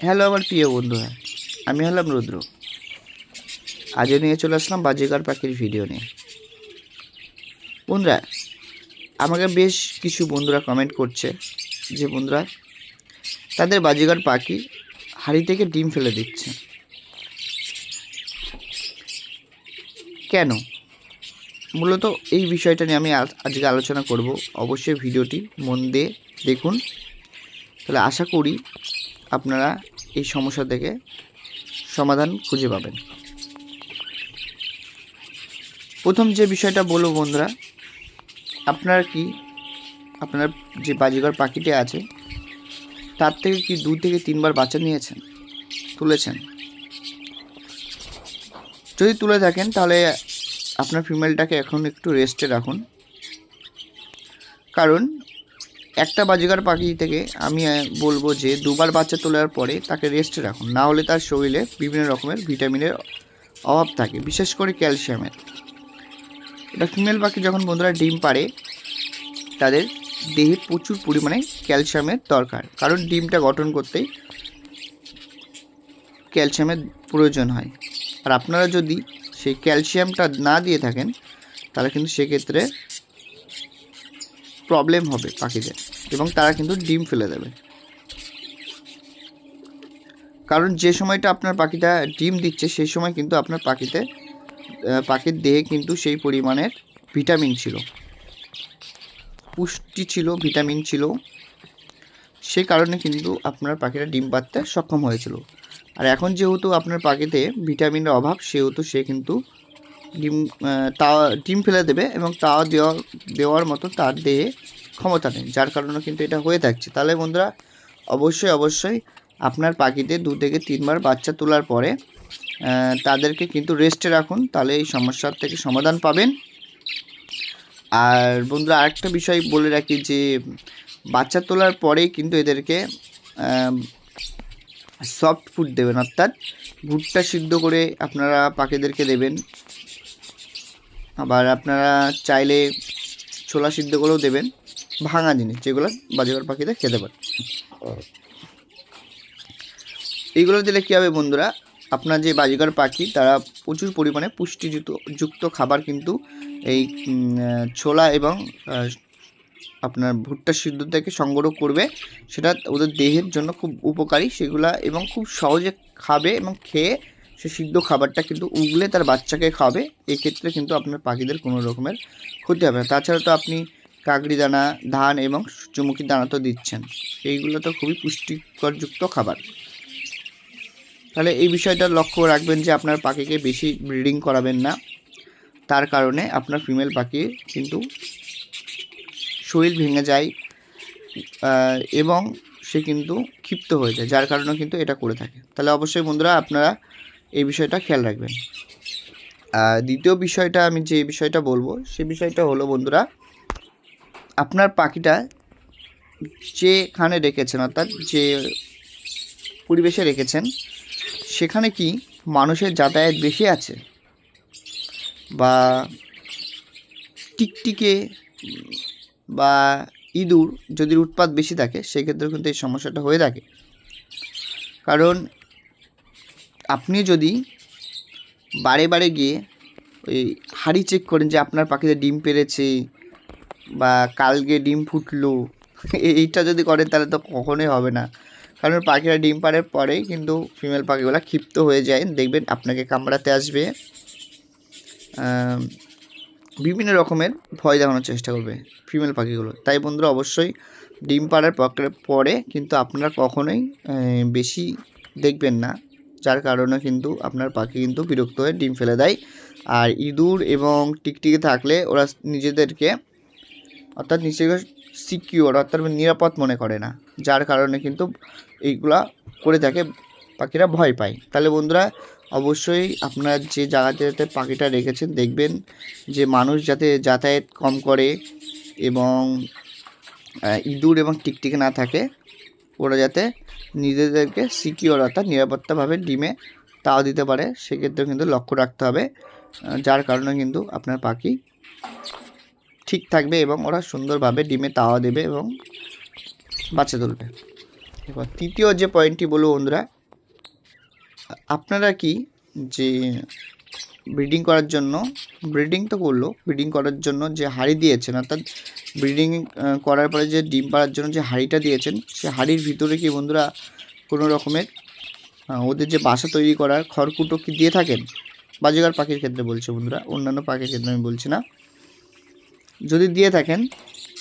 Hello, আমার প্রিয় বন্ধুরা। আমি হলাম রুদ্র। আজও নিয়ে চলে আসলাম বাজিকার পাখির ভিডিও নিয়ে। বন্ধুরা, আমাকে বেশ কিছু বন্ধুরা কমেন্ট করছে যে, বন্ধুরা, তাদের বাজিকার পাখি হাড়ি থেকে ডিম ফেলে দিচ্ছে। কেন? মূলত এই বিষয়টা নিয়ে আমি আজকে আলোচনা করব। অবশ্যই ভিডিওটি মন দিয়ে দেখুন। তাহলে আশা করি আপনারা এই সমস্যা থেকে সমাধান খুঁজে পাবেন। প্রথম যে বিষয়টা বলব বন্ধুরা, আপনারা কি, আপনার যে বাজিঘর পাখিটি আছে, তার থেকে কি দু থেকে তিনবার বাচ্চা নিয়েছেন, তুলেছেন? যদি তুলে থাকেন, তাহলে আপনার ফিমেলটাকে এখন একটু রেস্টে রাখুন। কারণ একটা বাজিকার পাখি থেকে আমি বলব যে দুবার বাচ্চা তোলার পরে তাকে রেস্টে রাখুন। না হলে তার শরীরে বিভিন্ন রকমের ভিটামিনের অভাব থাকে, বিশেষ করে ক্যালসিয়ামের এটা ফিমেল পাখি যখন বন্ধুরা ডিম পারে তাদের দেহে প্রচুর পরিমাণে ক্যালসিয়ামের দরকার। কারণ ডিমটা গঠন করতেই ক্যালসিয়ামের প্রয়োজন হয়। আর আপনারা যদি সেই ক্যালসিয়ামটা না দিয়ে থাকেন, তাহলে কিন্তু সেক্ষেত্রে প্রবলেম হবে পাখিদের। এবং তারা কিন্তু ডিম ফেলে দেবে। কারণ যে সময়টা আপনার পাখিটা ডিম দিচ্ছে, সেই সময় কিন্তু আপনার পাখিতে পাখির দেহে কিন্তু সেই পরিমাণের ভিটামিন ছিল। পুষ্টি ছিল, ভিটামিন ছিল। সেই কারণে কিন্তু আপনার পাখিটা ডিম পাততে সক্ষম হয়েছিল। আর এখন যেহেতু আপনার পাখিতে ভিটামিনের অভাব, সেহেতু সে কিন্তু ডিম তা, ডিম ফেলে দেবে এবং তা দেওয়া, দেওয়ার মতো তার দেহে ক্ষমতা নেই, যার কারণে কিন্তু এটা হয়ে থাকছে। তাহলে বন্ধুরা, অবশ্যই অবশ্যই আপনার পাখিতে দু থেকে তিনবার বাচ্চা তোলার পরে তাদেরকে কিন্তু রেস্টে রাখুন, তাহলে এই সমস্যার থেকে সমাধান পাবেন। আর বন্ধুরা, আরেকটা বিষয় বলে রাখি যে, বাচ্চা তোলার পরেই কিন্তু এদেরকে সফট ফুড দেবেন, অর্থাৎ ভুট্টা সিদ্ধ করে আপনারা পাখিদেরকে দেবেন। আবার আপনারা চাইলে ছোলা সিদ্ধ করেও দেবেন। ভাঙা জিনিস যেগুলো বাজার পাখিদের খেতে পারে। এইগুলো দিলে কী হবে বন্ধুরা? আপনার যে বাজিকার পাখি, তারা প্রচুর পরিমাণে পুষ্টিযুক্ত, যুক্ত খাবার কিন্তু এই ছোলা এবং আপনার ভুট্টা সিদ্ধ থেকে সংগ্রহ করবে। সেটা ওদের দেহের জন্য খুব উপকারী। সেগুলা এবং খুব সহজে খাবে এবং খেয়ে সে সিদ্ধ খাবারটা কিন্তু উগলে তার বাচ্চাকে খাবে। এক্ষেত্রে কিন্তু আপনার পাখিদের কোনো রকমের ক্ষতি হবে না। তাছাড়া তো আপনি কাকড়ি দানা, ধান এবং সূর্যমুখী দানা তো দিচ্ছেন। এইগুলো তো খুবই পুষ্টিকরযুক্ত খাবার। তাহলে এই বিষয়টা লক্ষ্য রাখবেন যে আপনার পাখিকে বেশি ব্রিডিং করাবেন না। তার কারণে আপনার ফিমেল পাখি কিন্তু শরীর ভেঙে যায় এবং সে কিন্তু ক্ষিপ্ত হয়ে যায়, যার কারণে কিন্তু এটা করে থাকে। তাহলে অবশ্যই বন্ধুরা আপনারা এই বিষয়টা খেয়াল রাখবেন। দ্বিতীয় বিষয়টা আমি যে বিষয়টা বলব, সে বিষয়টা হলো বন্ধুরা আপনার পাখিটা যেখানে রেখেছেন, অর্থাৎ যে পরিবেশে রেখেছেন, সেখানে কি মানুষের যাতায়াত বেশি আছে? বা টিকটিকে বা ইঁদুর যদি উৎপাত বেশি থাকে সেক্ষেত্রে কিন্তু এই সমস্যাটা হয়ে থাকে। কারণ আপনি যদি বারে বারে গিয়ে ওই হাড়ি চেক করেন যে আপনার পাখিতে ডিম পেরেছে বা কালকে ডিম ফুটলো, এইটা যদি করেন তাহলে তো কখনোই হবে না। কারণ পাখিরা ডিম পাড়ার পরেই কিন্তু ফিমেল পাখিগুলো ক্ষিপ্ত হয়ে যায়। দেখবেন আপনাকে কামড়াতে আসবে। বিভিন্ন রকমের ভয় দেখানোর চেষ্টা করবে ফিমেল পাখিগুলো। তাই বন্ধুরা অবশ্যই ডিম পাড়ার পরে কিন্তু আপনারা কখনোই বেশি দেখবেন না। যার কারণে কিন্তু আপনার পাখি কিন্তু বিরক্ত হয়ে ডিম ফেলে দেয়। আর ইঁদুর এবং টিকটিকি থাকলে ওরা নিজেদেরকে অর্থাৎ নিজেকে সিকিওর অর্থাৎ নিরাপদ মনে করে না। যার কারণে কিন্তু এইগুলা করে থাকে, পাখিরা ভয় পায়। তাহলে বন্ধুরা, অবশ্যই আপনার যে জায়গাটাতে পাখিটা রেখেছেন, দেখবেন যে মানুষ যাতে যাতায়াত কম করে এবং ইঁদুর এবং টিকটিকি না থাকে, ওরা যাতে নিজেদেরকে সিকিওর অর্থাৎ নিরাপত্তাভাবে ডিমে তাও দিতে পারে, সেক্ষেত্রেও কিন্তু লক্ষ্য রাখতে হবে। যার কারণে কিন্তু আপনার পাখি ঠিক থাকবে এবং ওরা সুন্দরভাবে ডিমে তাওয়া দেবে এবং বাচ্চা তুলবে। এবার তৃতীয় যে পয়েন্টটি বলব বন্ধুরা, আপনারা কি যে ব্রিডিং করার জন্য, ব্রিডিং তো করল, ব্রিডিং করার জন্য যে হাঁড়ি দিয়েছেন, অর্থাৎ ব্রিডিং করার পরে যে ডিম পাড়ার জন্য যে হাঁড়িটা দিয়েছেন, সে হাঁড়ির ভিতরে কি বন্ধুরা কোনো রকমের ওদের যে বাসা তৈরি করার খড়কুটো কি দিয়ে থাকেন? বাজিগার পাখির ক্ষেত্রে বলছে বন্ধুরা, অন্যান্য পাখির ক্ষেত্রে আমি বলছি না। যদি দিয়ে থাকেন,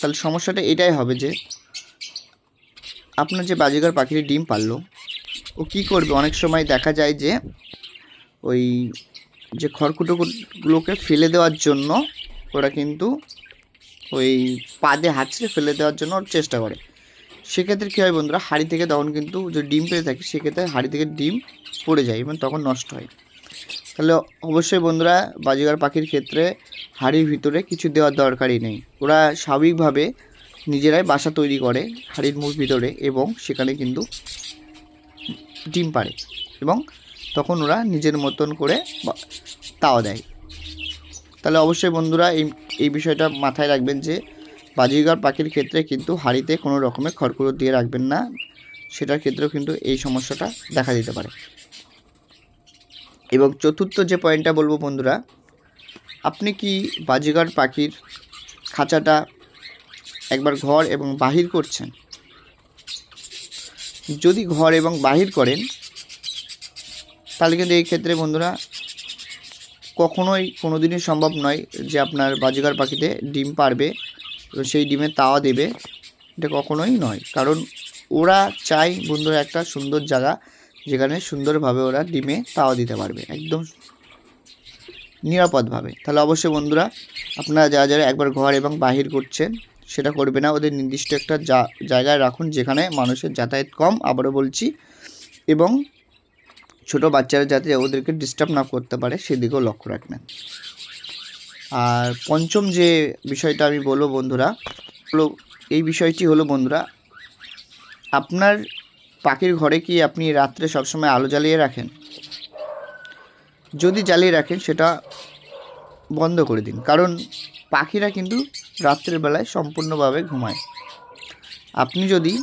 তাহলে সমস্যাটা এটাই হবে যে, আপনার যে বাজিগার পাখির ডিম পারল, ও কি করবে? অনেক সময় দেখা যায় যে, ওই যে খড়কুটোগুলোকে ফেলে দেওয়ার জন্য ওরা কিন্তু ওই পাদে হাত ছেড়ে ফেলে দেওয়ার জন্য চেষ্টা করে। সেক্ষেত্রে কী হয় বন্ধুরা, হাড়ি থেকে তখন কিন্তু যে ডিম পেয়ে থাকে, সেক্ষেত্রে হাড়ি থেকে ডিম পড়ে যায় এবং তখন নষ্ট হয়। তাহলে অবশ্যই বন্ধুরা বাজিগার পাখির ক্ষেত্রে হাড়ির ভিতরে কিছু দেওয়ার দরকারই নেই। ওরা স্বাভাবিকভাবে নিজেরাই বাসা তৈরি করে, হাড়ির মুখ ভিতরে এবং সেখানে কিন্তু ডিম পাড়ে এবং তখন ওরা নিজের মতন করে তাও দেয়। তাহলে অবশ্যই বন্ধুরা এই এই বিষয়টা মাথায় রাখবেন যে বাজিগার পাখির ক্ষেত্রে কিন্তু হাড়িতে কোনো রকমের খড়কুড়ো দিয়ে রাখবেন না। সেটার ক্ষেত্রেও কিন্তু এই সমস্যাটা দেখা দিতে পারে। এবং চতুর্থ যে পয়েন্টটা বলব বন্ধুরা, আপনি কি বাজিগার পাখির খাঁচাটা একবার ঘর এবং বাহির করছেন? যদি ঘর এবং বাহির করেন, তাহলে কিন্তু এই ক্ষেত্রে বন্ধুরা, কখনোই কোনো দিনই সম্ভব নয় যে আপনার বাজিগার পাখিতে ডিম পারবে, এবং সেই ডিমে তাওয়া দেবে। এটা কখনোই নয়। কারণ ওরা চায় বন্ধুরা একটা সুন্দর জায়গা যেখানে সুন্দরভাবে ওরা ডিমে তাওয়া দিতে পারবে, একদম নিরাপদভাবে। তাহলে অবশ্যই বন্ধুরা, আপনারা যারা যারা একবার ঘর এবং বাহির করছেন, সেটা করবে না। ওদের নির্দিষ্ট একটা জায়গায় রাখুন যেখানে মানুষের যাতায়াত কম, আবারও বলছি, এবং ছোট বাচ্চারা যাতে ওদেরকে ডিস্টার্ব না করতে পারে, সেদিকেও লক্ষ্য রাখবেন। আর পঞ্চম যে বিষয়টা আমি বলব বন্ধুরা, হলো, এই বিষয়টি হলো বন্ধুরা, আপনার পাখির ঘরে কি আপনি রাত্রে সবসময় আলো জ্বালিয়ে রাখেন? যদি জ্বালিয়ে রাখেন, সেটা বন্ধ করে দিন। কারণ পাখিরা কিন্তু রাত্রের বেলায় সম্পূর্ণভাবে ঘুমায়। আপনি যদি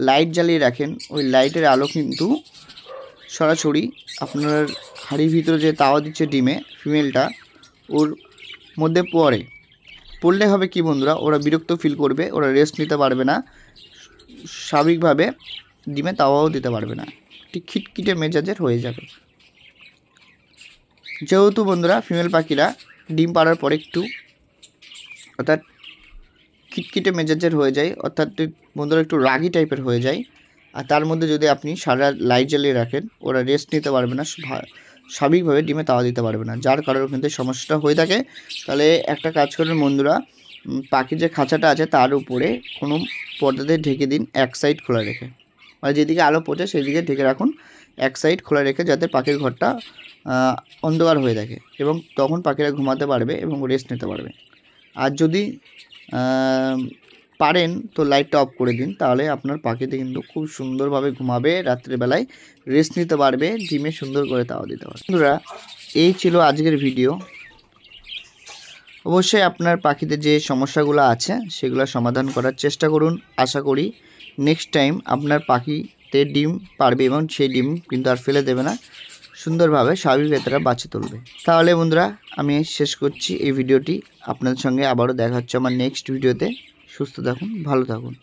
লাইট জ্বালিয়ে রাখেন, ওই লাইটের আলো কিন্তু সরাসরি আপনার হাড়ির ভিতরে যে তাওয়া দিচ্ছে ডিমে, ফিমেলটা, ওর মধ্যে পড়ে। পড়লে হবে কি বন্ধুরা, ওরা বিরক্ত ফিল করবে, ওরা রেস্ট নিতে পারবে না। স্বাভাবিকভাবে ডিমে তাওয়াও দিতে পারবে না। ঠিক খিটখিটে মেজাজের হয়ে যাবে। যেহেতু বন্ধুরা ফিমেল পাখিরা ডিম পাড়ার পর একটু অর্থাৎ খিটখিটে মেজাজের হয়ে যায় অর্থাৎ বন্ধুরা একটু রাগি টাইপের হয়ে যায় আর তার মধ্যে যদি আপনি সারা লাইট জ্বালিয়ে রাখেন ওরা রেস্ট নিতে পারবে না স্বাভাবিকভাবে ডিমে তাওয়া দিতে পারবে না। যার কারণে কিন্তু সমস্যাটা হয়ে থাকে। তাহলে একটা কাজ করেন বন্ধুরা পাখির যে খাঁচাটা আছে তার উপরে কোনো পর্দাতে ঢেকে দিন এক সাইড খোলা রেখে। মানে যেদিকে আলো পড়ছে সেই দিকে ঢেকে রাখুন। এক সাইড খোলা রেখে যাতে পাখির ঘরটা অন্ধকার হয়ে থাকে এবং তখন পাখিরা ঘুমাতে পারবে এবং রেস্ট নিতে পারবে। আর যদি পারেন তো লাইটটা অফ করে দিন, তাহলে আপনার পাখিতে কিন্তু খুব সুন্দরভাবে ঘুমাবে, রাত্রেবেলায় রেস্ট নিতে পারবে, ডিমে সুন্দর করে তাও দিতে পারবে। বন্ধুরা, এই ছিল আজকের ভিডিও অবশ্যই আপনার পাখিতে যে সমস্যাগুলো আছে, সেগুলো সমাধান করার চেষ্টা করুন। আশা করি নেক্সট টাইম আপনার পাখিতে ডিম পারবে এবং সেই ডিম কিন্তু আর ফেলে দেবে না। সুন্দরভাবে স্বাভাবিক তারা বাঁচে তুলবে। তাহলে বন্ধুরা, আমি শেষ করছি এই ভিডিওটি। আপনাদের সঙ্গে আবারও দেখা হচ্ছে আমার নেক্সট ভিডিওতে সুস্থ থাকুন, ভালো থাকুন।